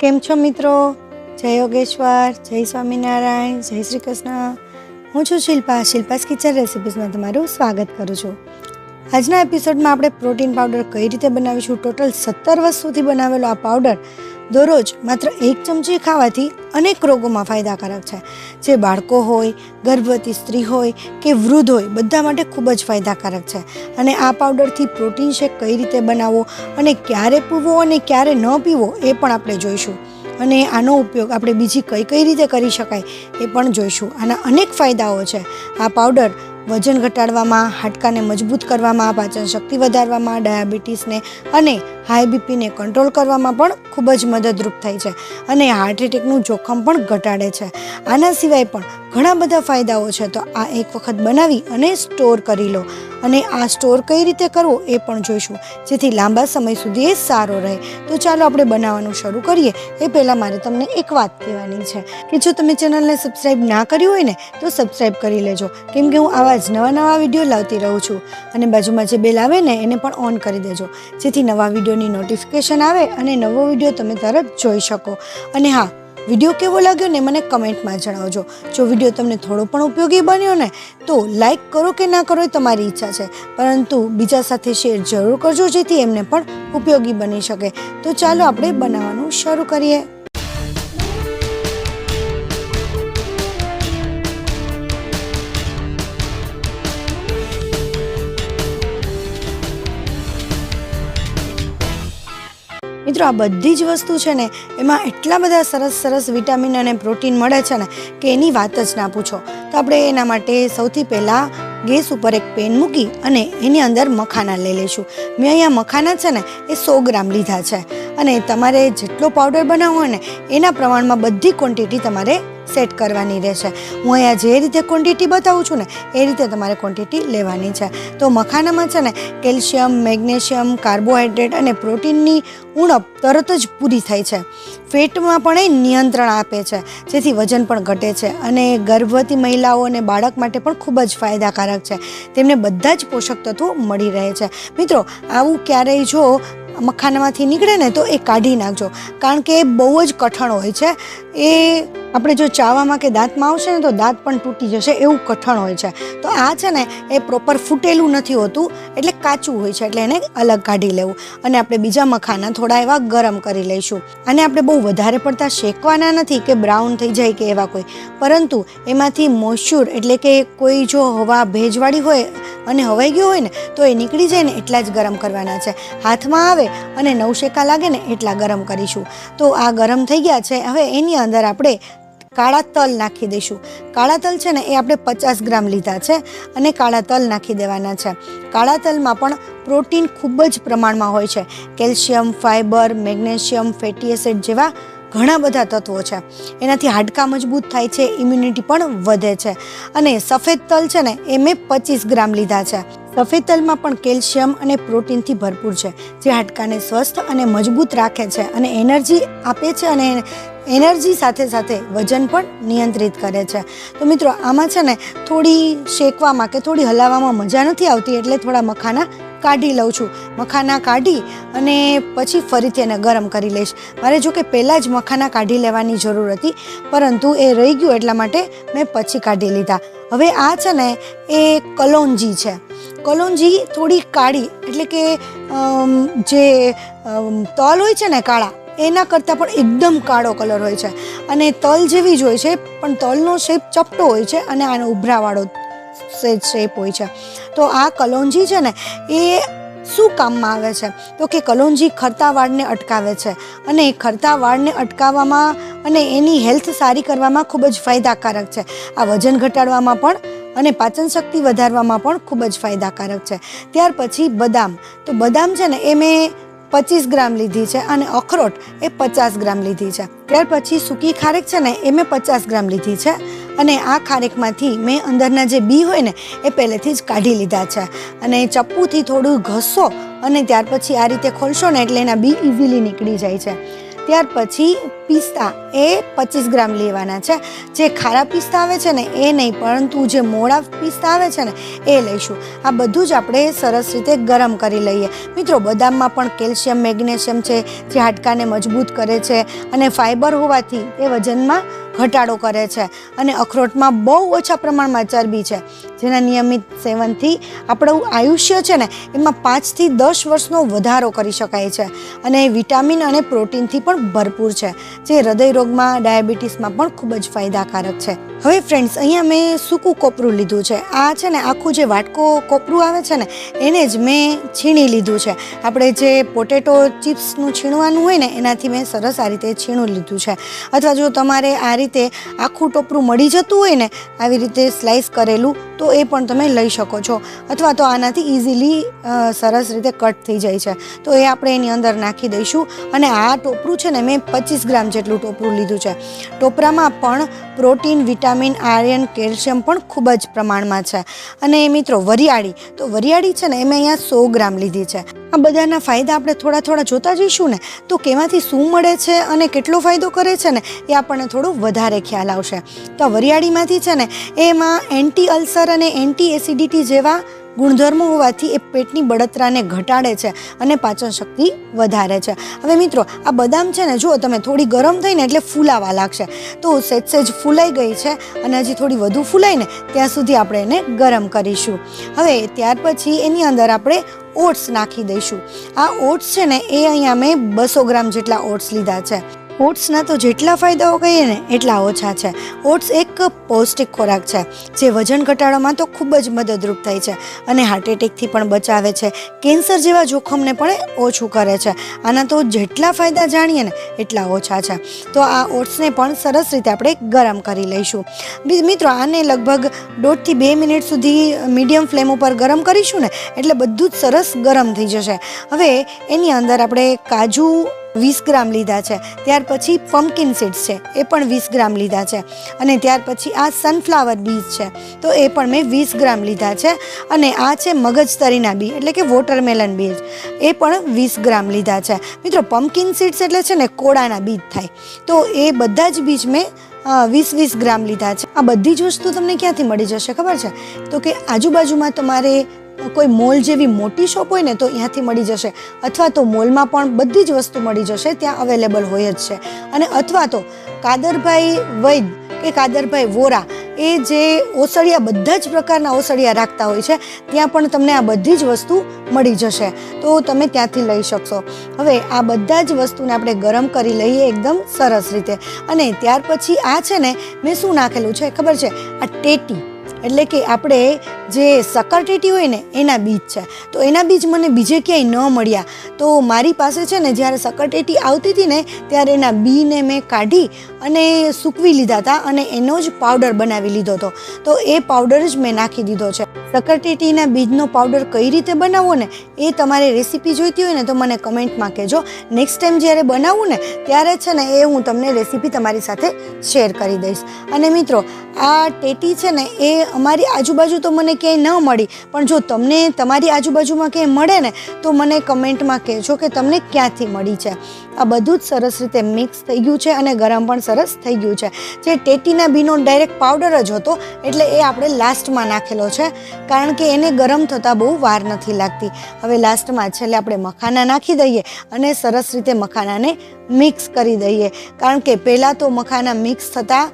કેમ છો મિત્રો? જય યોગેશ્વર, જય સ્વામિનારાયણ, જય શ્રી કૃષ્ણ. હું છું શિલ્પા. શિલ્પાસ કિચન રેસિપીઝમાં તમારું સ્વાગત કરું છું. આજના એપિસોડમાં આપણે પ્રોટીન પાવડર કઈ રીતે બનાવીશું? ટોટલ સત્તર વસ્તુથી બનાવેલો આ પાવડર દરરોજ માત્ર એક ચમચી ખાવાથી અનેક રોગોમાં ફાયદાકારક છે. જે બાળકો હોય, ગર્ભવતી સ્ત્રી હોય કે વૃદ્ધ હોય, બધા માટે ખૂબ જ ફાયદાકારક છે. અને આ પાવડરથી પ્રોટીન શેક કઈ રીતે બનાવવો અને ક્યારે પીવો અને ક્યારે ન પીવો એ પણ આપણે જોઈશું. અને આનો ઉપયોગ આપણે બીજી કઈ કઈ રીતે કરી શકાય એ પણ જોઈશું. આના અનેક ફાયદાઓ છે. આ પાવડર વજન ઘટાડવામાં, હાડકાને મજબૂત કરવામાં, પાચન શક્તિ વધારવામાં, ડાયાબિટીસને અને હાઈ બીપીને કંટ્રોલ કરવામાં પણ ખૂબ જ મદદરૂપ થાય છે અને હાર્ટ એટેકનું જોખમ પણ ઘટાડે છે. આના સિવાય પણ ઘણા બધા ફાયદાઓ છે. તો આ એક વખત બનાવી અને સ્ટોર કરી લો. અને આ સ્ટોર કઈ રીતે કરવો એ પણ જોઈશું. જેથી લાંબા સમય સુધી એ સારો રહે. તો ચાલો આપણે બનાવવાનું શરૂ કરીએ. એ પહેલાં મારે તમને એક વાત કહેવાની છે કે જો તમે ચેનલને સબસ્ક્રાઈબ ના કર્યું હોય ને, તો સબસ્ક્રાઈબ કરી લેજો. કેમ કે હું આવા જ નવા નવા વીડિયો લાવતી રહું છું. અને બાજુમાં જે બેલ આવે ને, એને પણ ઓન કરી દેજો. જેથી નવા વિડીયોની નોટિફિકેશન આવે અને નવો વીડિયો તમે તરત જોઈ શકો. અને હા વીડિયો કેવો લાગ્યો ને મને કમેન્ટમાં જણાવજો. જો વીડિયો તમને થોડો પણ ઉપયોગી બન્યો ને, તો લાઈક કરો કે ના કરો એ તમારી ઈચ્છા છે. પરંતુ બીજા સાથે શેર જરૂર કરજો જેથી એમને પણ ઉપયોગી બની શકે. તો ચાલો આપણે બનાવવાનું શરૂ કરીએ. મિત્રો આ બધી જ વસ્તુ છે ને, એમાં એટલા બધા સરસ સરસ વિટામિન અને પ્રોટીન મળે છે ને, કે એની વાત જ ના પૂછો. તો આપણે એના માટે સૌથી પહેલાં ગેસ ઉપર એક પેન મૂકી અને એની અંદર મખાના લઈ લઈશું. મેં અહીંયા મખાના છે ને, એ સો ગ્રામ લીધા છે. અને તમારે જેટલો પાવડર બનાવવો ને, એના પ્રમાણમાં બધી ક્વોન્ટિટી તમારે સેટ કરવાની રહેશે. હું અહીંયા જે રીતે ક્વોન્ટિટી બતાવું છું ને, એ રીતે તમારે ક્વોન્ટિટી લેવાની છે. તો મખાનામાં છે ને, કેલ્શિયમ, મેગ્નેશિયમ, કાર્બોહાઈડ્રેટ અને પ્રોટીનની ઉણપ તરત જ પૂરી થાય છે. ફેટમાં પણ એ નિયંત્રણ આપે છે, જેથી વજન પણ ઘટે છે અને ગર્ભવતી મહિલાઓ અને બાળક માટે પણ ખૂબ જ ફાયદાકારક છે. તેમને બધા જ પોષક તત્વો મળી રહે છે. મિત્રો, આવું ક્યારેય જો મખાનામાંથી નીકળે ને તો એ કાઢી નાખજો. કારણ કે એ બહુ જ કઠણ હોય છે. એ આપણે જો ચાવામાં કે દાંતમાં આવશે ને તો દાંત પણ તૂટી જશે એવું કઠણ હોય છે. તો આ છે ને એ પ્રોપર ફૂટેલું નથી હોતું, એટલે કાચું હોય છે, એટલે એને અલગ કાઢી લેવું. અને આપણે બીજા મખાના થોડા એવા ગરમ કરી લઈશું. અને આપણે બહુ વધારે પડતા શેકવાના નથી કે બ્રાઉન થઈ જાય કે એવા કોઈ. પરંતુ એમાંથી મોશ્યુર એટલે કે કોઈ જો હવા ભેજવાળી હોય અને હવાઈ ગયું હોય ને તો એ નીકળી જાય ને એટલા જ ગરમ કરવાના છે. હાથમાં આવે અને નવશેકા લાગે ને એટલા ગરમ કરીશું. તો આ ગરમ થઈ ગયા છે, હવે એની અંદર આપણે કાળા તલ નાખી દઈશું. કાળા તલ છે ને એ આપણે પચાસ ગ્રામ લીધા છે અને કાળા તલ નાખી દેવાના છે. કાળા તલમાં પણ પ્રોટીન ખૂબ જ પ્રમાણમાં હોય છે. Calcium fibre magnesium, fatty acid જેવા ઘણા બધા તત્વો છે. એનાથી હાડકાં મજબૂત થાય છે ઇમ્યુનિટી પણ વધે છે. અને સફેદ તલ છે ને, એ મેં પચીસ ગ્રામ લીધા છે. સફેદ તલમાં પણ કેલ્શિયમ અને પ્રોટીનથી ભરપૂર છે, જે હાડકાને સ્વસ્થ અને મજબૂત રાખે છે અને એનર્જી આપે છે અને એનર્જી સાથે સાથે વજન પણ નિયંત્રિત કરે છે. તો મિત્રો, આમાં છે ને, થોડી શેકવામાં કે થોડી હલાવવામાં મજા નથી આવતી એટલે થોડા મખાના કાઢી લઉં છું. મખાના કાઢી અને પછી ફરીથી એને ગરમ કરી લઈશ. મારે જો કે પહેલાં જ મખાના કાઢી લેવાની જરૂર હતી, પરંતુ એ રહી ગયું એટલા માટે મેં પછી કાઢી લીધા. હવે આ છે ને, એ કલોંજી છે. કલોંજી થોડી કાળી, એટલે કે જે તલ હોય છે ને કાળા, એના કરતાં પણ એકદમ કાળો કલર હોય છે. અને તલ જેવી જ હોય છે, પણ તલનો શેપ ચપટો હોય છે અને આનો ઉભરાવાળો સેજ શેપ હોય છે. તો આ કલોંજી છે ને, એ શું કામમાં આવે છે? તો કે કલોંજી ખરતા વાળને અટકાવે છે. અને એ ખરતા વાળને અટકાવવામાં અને એની હેલ્થ સારી કરવામાં ખૂબ જ ફાયદાકારક છે. આ વજન ઘટાડવામાં પણ અને પાચન શક્તિ વધારવામાં પણ ખૂબ જ ફાયદાકારક છે. ત્યાર પછી બદામ. તો બદામ છે ને, એ મેં પચીસ ગ્રામ લીધી છે અને અખરોટ એ પચાસ ગ્રામ લીધી છે. ત્યાર પછી સૂકી ખારેક છે ને, એ મેં પચાસ ગ્રામ લીધી છે. અને આ ખારેકમાંથી મેં અંદરના જે બી હોય ને, એ પહેલેથી જ કાઢી લીધા છે. અને ચપ્પુથી થોડું ઘસો અને ત્યાર પછી આ રીતે ખોલશો ને એટલે એના બી ઇઝીલી નીકળી જાય છે. ત્યાર પછી પિસ્તા એ પચીસ ગ્રામ લેવાના છે. જે ખારા પિસ્તા આવે છે ને એ નહીં, પરંતુ જે મોડા પિસ્તા આવે છે ને એ લઈશું. આ બધું જ આપણે સરસ રીતે ગરમ કરી લઈએ. મિત્રો, બદામમાં પણ કેલ્શિયમ, મેગ્નેશિયમ છે, જે હાડકાને મજબૂત કરે છે અને ફાઇબર હોવાથી એ વજનમાં ઘટાડો કરે છે. અને અખરોટમાં બહુ ઓછા પ્રમાણમાં ચરબી છે. જેના નિયમિત સેવનથી આપણું આયુષ્ય છે ને એમાં પાંચથી દસ વર્ષનો વધારો કરી શકાય છે. અને વિટામિન અને પ્રોટીનથી પણ ભરપૂર છે. જે હૃદય રોગમાં ડાયાબિટીસમાં પણ ખૂબ જ ફાયદાકારક છે. હવે ફ્રેન્ડ્સ અહીંયા મેં સૂકું કોપરું લીધું છે. આ છે ને, આખું જે વાટકો કોપરું આવે છે ને, એને જ મેં છીણી લીધું છે. આપણે જે પોટેટો ચિપ્સનું છીણવાનું હોય ને, એનાથી મેં સરસ આ રીતે છીણું લીધું છે. અથવા જો તમારે આ રીતે આખું ટોપરું મળી જતું હોય ને, આવી રીતે સ્લાઇસ કરેલું, તો એ પણ તમે લઈ શકો છો. અથવા તો આનાથી ઇઝીલી સરસ રીતે કટ થઈ જાય છે. તો એ આપણે એની અંદર નાખી દઈશું. અને આ ટોપરું છે ને, મેં પચીસ ગ્રામ જેટલું ટોપરું લીધું છે. ટોપરામાં પણ પ્રોટીન, વિટામિન, આયર્ન, કેલ્શિયમ પણ ખૂબ જ પ્રમાણમાં છે. અને મિત્રો વરિયાળી, તો વરિયાળી છે ને એ મેં અહીંયા સો ગ્રામ લીધી છે. આ બધાના ફાયદા આપણે થોડા થોડા જોતા જઈશું ને, તો કેમાંથી શું મળે છે અને કેટલો ફાયદો કરે છે ને, એ આપણને થોડું વધારે ખ્યાલ આવશે. તો વરિયાળીમાંથી છે ને, એમાં એન્ટી અલ્સર અને એન્ટી એસિડિટી જેવા ગુણધર્મો હોવાથી એ પેટની બળતરાને ઘટાડે છે અને પાચન શક્તિ વધારે છે. હવે મિત્રો, આ બદામ છે ને, જુઓ તમે, થોડી ગરમ થઈને એટલે ફૂલાવા લાગશે. તો સેજ સેજ ફૂલાઈ ગઈ છે અને હજી થોડી વધુ ફૂલાય ને, ત્યાં સુધી આપણે એને ગરમ કરીશું. હવે ત્યાર પછી એની અંદર આપણે ઓટ્સ નાખી દઈશું. આ ઓટ્સ છે ને, એ અહીંયા મેં બસો ગ્રામ જેટલા ઓટ્સ લીધા છે. ઓટ્સના તો જેટલા ફાયદાઓ કહીએ ને, એટલા ઓછા છે. ઓટ્સ એક પૌષ્ટિક ખોરાક છે, જે વજન ઘટાડવામાં તો ખૂબ જ મદદરૂપ થાય છે અને હાર્ટ એટેકથી પણ બચાવે છે. કેન્સર જેવા જોખમને પણ ઓછું કરે છે. આના તો જેટલા ફાયદા જાણીએ ને, એટલા ઓછા છે. તો આ ઓટ્સને પણ સરસ રીતે આપણે ગરમ કરી લઈશું. મિત્રો, આને લગભગ દોઢથી બે મિનિટ સુધી મીડિયમ ફ્લેમ ઉપર ગરમ કરીશું ને, એટલે બધું જ સરસ ગરમ થઈ જશે. હવે એની અંદર આપણે કાજુ વીસ ગ્રામ લીધા છે. ત્યાર પછી પમ્પકિન સીડ્સ છે. એ પણ વીસ ગ્રામ લીધા છે. અને ત્યાર પછી આ સનફ્લાવર બીજ છે. તો એ પણ મેં વીસ ગ્રામ લીધા છે. અને આ છે મગજતરીના બી, એટલે કે વોટરમેલન બીજ એ પણ વીસ ગ્રામ લીધા છે. મિત્રો પમ્પકિન સીડ્સ એટલે છે ને કોળાના બીજ થાય. તો એ બધા જ બીજ મેં વીસ વીસ ગ્રામ લીધા છે. આ બધી જ વસ્તુ તમને ક્યાંથી મળી જશે ખબર છે? તો કે આજુબાજુમાં તમારે કોઈ મોલ જેવી મોટી શોપ હોય ને તો ત્યાંથી મળી જશે. અથવા તો મોલમાં પણ બધી જ વસ્તુ મળી જશે, ત્યાં અવેલેબલ હોય જ છે. અને અથવા તો કાદરભાઈ વૈદ કે કાદરભાઈ વોરા એ જે ઓસળિયા બધા જ પ્રકારના ઓસળિયા રાખતા હોય છે, ત્યાં પણ તમને આ બધી જ વસ્તુ મળી જશે. તો તમે ત્યાંથી લઈ શકશો. હવે આ બધા જ વસ્તુને આપણે ગરમ કરી લઈએ એકદમ સરસ રીતે. અને ત્યાર પછી આ છે ને મેં શું નાખેલું છે ખબર છે? આ ટેટી. એટલે કે આપણે જે સક્કરટેટી હોય ને, એના બીજ છે. તો એના બીજ મને બીજે ક્યાંય ન મળ્યા. તો મારી પાસે છે ને, જ્યારે સક્કરટેટી આવતી હતી ને, ત્યારે એના બીને મેં કાઢી અને સૂકવી લીધા હતા અને એનો જ પાવડર બનાવી લીધો હતો. તો એ પાવડર જ મેં નાખી દીધો છે. સક્કરટેટીના બીજનો પાવડર કઈ રીતે બનાવવો ને, એ તમારે રેસીપી જોઈતી હોય ને, તો મને કમેન્ટમાં કહેજો. નેક્સ્ટ ટાઈમ જ્યારે બનાવું ને, ત્યારે છે ને, એ હું તમને રેસીપી તમારી સાથે શેર કરી દઈશ. અને મિત્રો, આ ટેટી છે ને, એ અમારી આજુબાજુ તો મને ક્યાંય ન મળી. પણ જો તમને તમારી આજુબાજુમાં ક્યાંય મળે ને, તો મને કમેન્ટમાં કહેજો કે તમને ક્યાંથી મળી છે. આ બધું જ સરસ રીતે મિક્સ થઈ ગયું છે અને ગરમ પણ સરસ થઈ ગયું છે. જે ટેટીના બીનો ડાયરેક્ટ પાવડર જ હતો, એટલે એ આપણે લાસ્ટમાં નાખેલો છે. કારણ કે એને ગરમ થતાં બહુ વાર નથી લાગતી. હવે લાસ્ટમાં છેલ્લે આપણે મખાના નાખી દઈએ અને સરસ રીતે મખાનાને મિક્સ કરી દઈએ. કારણ કે પહેલાં તો મખાના મિક્સ થતાં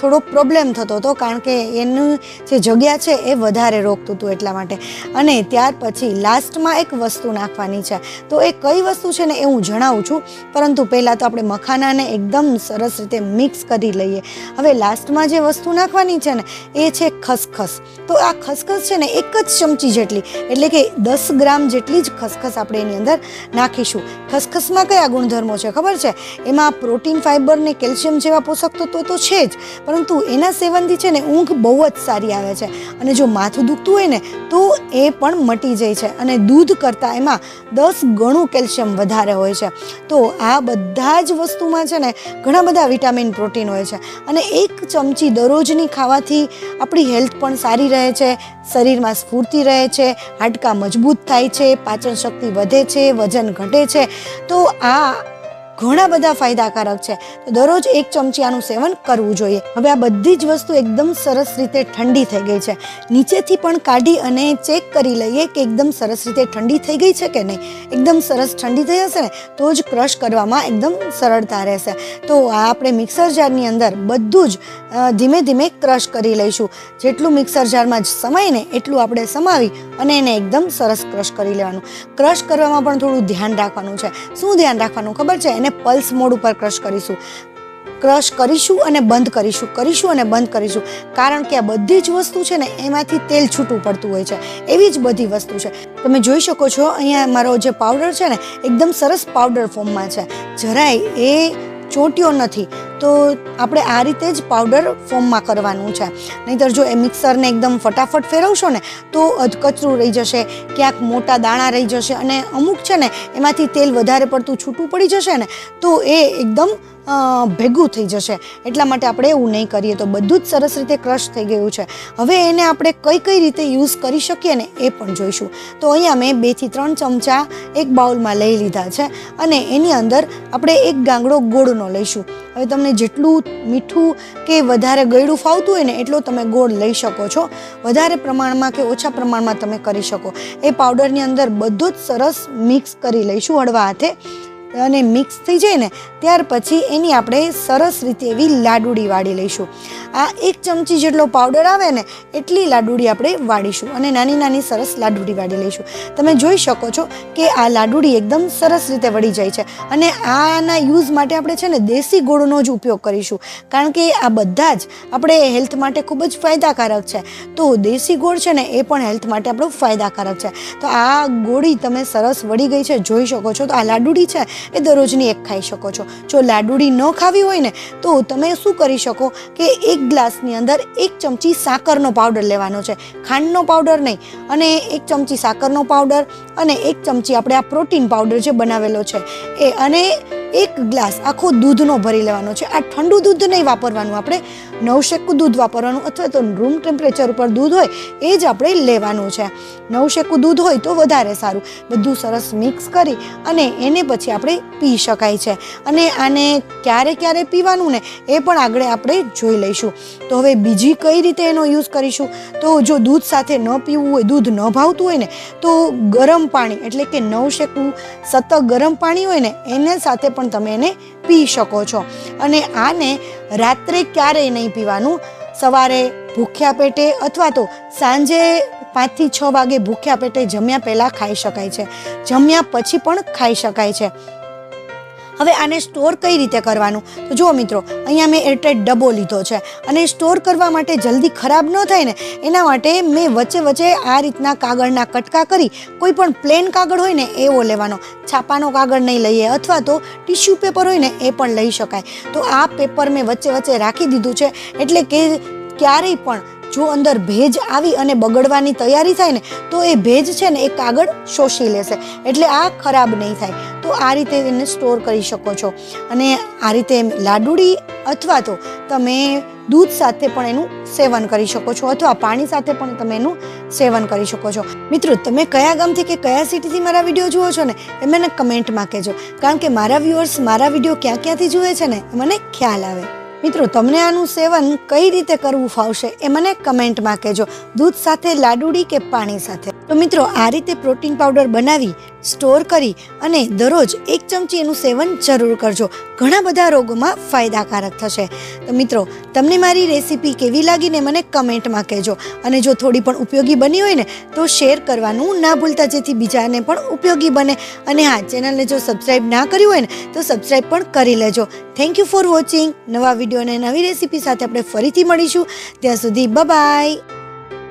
થોડો પ્રોબ્લેમ થતો હતો. કારણ કે એનું જે જગ્યા છે એ વધારે રોકતું હતું એટલા માટે. અને ત્યાર પછી લાસ્ટમાં એક વસ્તુ નાખવાની છે. તો એ કઈ વસ્તુ છે ને એ હું જણાવું છું. પરંતુ પહેલાં તો આપણે મખાનાને એકદમ સરસ રીતે મિક્સ કરી લઈએ. હવે લાસ્ટમાં જે વસ્તુ નાખવાની છે ને, એ છે ખસખસ. તો આ ખસખસ છે ને એક જ ચમચી જેટલી, એટલે કે દસ ગ્રામ જેટલી જ ખસખસ આપણે એની અંદર નાખીશું. ખસખસમાં કયા ગુણધર્મો છે, ખબર છે? એમાં પ્રોટીન ફાઇબર ને કેલ્શિયમ જેવા પોષક તત્વો તો છે જ, પરંતુ એના સેવનથી છે ને ઊંઘ બહુ જ સારી આવે છે અને જો માથું દુખતું હોય ને, તો એ પણ મટી જાય છે અને દૂધ કરતાં એમાં દસ ગણું કેલ્શિયમ વધારે હોય છે. તો આ બધા જ વસ્તુમાં છે ને ઘણા બધા વિટામિન, પ્રોટીન હોય છે અને એક ચમચી દરરોજની ખાવાથી આપણી હેલ્થ પણ સારી રહે છે, શરીરમાં સ્ફૂર્તિ રહે છે, હાડકાં મજબૂત થાય છે, પાચન શક્તિ વધે છે, વજન ઘટે છે. તો આ ઘણા બધા ફાયદાકારક છે. તો દરરોજ એક ચમચી આનું સેવન કરવું જોઈએ. હવે આ બધી જ વસ્તુ એકદમ સરસ રીતે ઠંડી થઈ ગઈ છે. નીચેથી પણ કાઢી અને ચેક કરી લઈએ કે એકદમ સરસ રીતે ઠંડી થઈ ગઈ છે કે નહીં. એકદમ સરસ ઠંડી થઈ હશે ને, તો જ ક્રશ કરવામાં એકદમ સરળતા રહેશે. તો આ આપણે મિક્સર જારની અંદર બધું જ ધીમે ધીમે ક્રશ કરી લઈશું. જેટલું મિક્સર જારમાં જ સમય ને, એટલું આપણે સમાવી અને એને એકદમ સરસ ક્રશ કરી લેવાનું. ક્રશ કરવામાં પણ થોડું ધ્યાન રાખવાનું છે. શું ધ્યાન રાખવાનું ખબર છે? એને પલ્સ મોડ ઉપર ક્રશ કરીશું. ક્રશ કરીશું અને બંધ કરીશું કરીશું અને બંધ કરીશું. કારણ કે આ બધી જ વસ્તુ છે ને, એમાંથી તેલ છૂટું પડતું હોય છે. એવી જ બધી વસ્તુ છે. તમે જોઈ શકો છો, અહીંયા મારો જે પાવડર છે ને, એકદમ સરસ પાવડર ફોર્મમાં છે. જરાય એ ચોંટ્યો નથી. તો આપણે આ રીતે જ પાવડર ફોર્મમાં કરવાનું છે. નહીંતર જો એ મિક્સરને એકદમ ફટાફટ ફેરવશો ને, તો અધકચરું રહી જશે, ક્યાંક મોટા દાણા રહી જશે અને અમુક છે ને, એમાંથી તેલ વધારે પડતું છૂટું પડી જશે ને, તો એ એકદમ ભેગું થઈ જશે. એટલા માટે આપણે એવું નહીં કરીએ તો બધું જ સરસ રીતે ક્રશ થઈ ગયું છે. હવે એને આપણે કઈ કઈ રીતે યુઝ કરી શકીએ ને, એ પણ જોઈશું. તો અહીંયા મેં બેથી ત્રણ ચમચા એક બાઉલમાં લઈ લીધા છે અને એની અંદર આપણે એક ગાંગડો ગોળનો લઈશું. હવે તમને જેટલું મીઠું કે વધારે ગળ્યું ફાવતું હોય ને એટલો તમે ગોળ લઈ શકો છો. વધારે પ્રમાણમાં કે ઓછા પ્રમાણમાં તમે કરી શકો. એ પાવડરની અંદર બધું જ સરસ મિક્સ કરી લઈશું હળવા હાથે. અને મિક્સ થઈ જાય ને, ત્યાર પછી એની આપણે સરસ રીતે એવી લાડુડી વાળી લઈશું. આ એક ચમચી જેટલો પાવડર આવે ને, એટલી લાડુડી આપણે વાળીશું અને નાની નાની સરસ લાડુડી વાળી લઈશું. તમે જોઈ શકો છો કે આ લાડુડી એકદમ સરસ રીતે વળી જાય છે અને આના યુઝ માટે આપણે છે ને દેશી ગોળનો જ ઉપયોગ કરીશું. કારણ કે આ બધા જ આપણે હેલ્થ માટે ખૂબ જ ફાયદાકારક છે. તો દેશી ગોળ છે ને, એ પણ હેલ્થ માટે આપણો ફાયદાકારક છે. તો આ ગોળી તમે સરસ વળી ગઈ છે, જોઈ શકો છો. તો આ લાડુડી છે એ દરરોજની એક ખાઈ શકો છો. જો લાડુડી ન ખાવી હોય ને, તો તમે શું કરી શકો કે એક ગ્લાસની અંદર એક ચમચી સાકરનો પાવડર લેવાનો છે. ખાંડનો પાવડર નહીં, અને એક ચમચી સાકરનો પાવડર અને એક ચમચી આપણે આ પ્રોટીન પાવડર જે બનાવેલો છે એ, અને એક ગ્લાસ આખો દૂધનો ભરી લેવાનો છે. આ ઠંડુ દૂધ નહીં વાપરવાનું આપણે. નવશેકું દૂધ વાપરવાનું અથવા તો રૂમ ટેમ્પરેચર ઉપર દૂધ હોય એ જ આપણે લેવાનું છે. નવશેકું દૂધ હોય તો વધારે સારું. બધું સરસ મિક્સ કરી અને એને પછી આપણે પી શકાય છે. અને આને ક્યારે ક્યારે પીવાનું ને એ પણ આગળ આપણે જોઈ લઈશું. તો હવે બીજી કઈ રીતે એનો યુઝ કરીશું? તો જો દૂધ સાથે ન પીવું હોય, દૂધ ન ભાવતું હોય ને, તો ગરમ પાણી એટલે કે નવશેકું સતત ગરમ પાણી હોય ને, એને સાથે પણ તમે એને પી શકો છો. અને આને રાત્રે ક્યારેય નહીં પીવાનું. સવારે ભૂખ્યા પેટે અથવા તો સાંજે પાંચથી છ વાગે ભૂખ્યા પેટે જમ્યા પહેલાં ખાઈ શકાય છે. જમ્યા પછી પણ ખાઈ શકાય છે. હવે આને સ્ટોર કઈ રીતે કરવાનું? તો જુઓ મિત્રો, અહીંયા મેં એરટાઈટ ડબ્બો લીધો છે. અને સ્ટોર કરવા માટે જલ્દી ખરાબ ન થાય ને, એના માટે મેં વચ્ચે વચ્ચે આ રીતના કાગળના કટકા કરી, કોઈ પણ પ્લેન કાગળ હોય ને, એવો લેવાનો. છાપાનો કાગળ નહીં લઈએ, અથવા તો ટિશ્યુ પેપર હોય ને, એ પણ લઈ શકાય. તો આ પેપર મેં વચ્ચે વચ્ચે રાખી દીધું છે, એટલે કે ક્યારેય પણ જો અંદર ભેજ આવી અને બગડવાની તૈયારી થાય ને, તો એ ભેજ છે ને એ કાગળ શોષી લેશે. એટલે આ ખરાબ નહીં થાય. તો આ રીતે એને સ્ટોર કરી શકો છો. અને આ રીતે લાડુડી અથવા તો તમે દૂધ સાથે પણ એનું સેવન કરી શકો છો, અથવા પાણી સાથે પણ તમે એનું સેવન કરી શકો છો. મિત્રો, તમે કયા ગામથી કે કયા સિટીથી મારા વીડિયો જુઓ છો ને, એ મને કમેન્ટમાં કહેજો. કારણ કે મારા વ્યુઅર્સ મારા વીડિયો ક્યાં ક્યાંથી જુએ છે ને, એ મને ખ્યાલ આવે. મિત્રો, તમને આનું સેવન કઈ રીતે કરવું ફાવશે એ મને કમેન્ટમાં કહેજો. દૂધ સાથે લાડુડી કે પાણી સાથે? તો મિત્રો, આ રીતે પ્રોટીન પાવડર બનાવી, સ્ટોર કરી અને દરરોજ એક ચમચી એનું સેવન જરૂર કરજો. ઘણા બધા રોગોમાં ફાયદાકારક થશે. તો મિત્રો, તમને મારી રેસીપી કેવી લાગીને મને કમેન્ટમાં કહેજો. અને જો થોડી પણ ઉપયોગી બની હોય ને, તો શેર કરવાનું ના ભૂલતા, જેથી બીજાને પણ ઉપયોગી બને. અને હા, ચેનલને જો સબસ્ક્રાઈબ ના કર્યું હોય ને, તો સબસ્ક્રાઈબ પણ કરી લેજો. થેન્ક યુ ફોર વોચિંગ નવા વીડિયો અને નવી રેસીપી સાથે આપણે ફરીથી મળીશું. ત્યાં સુધી બાય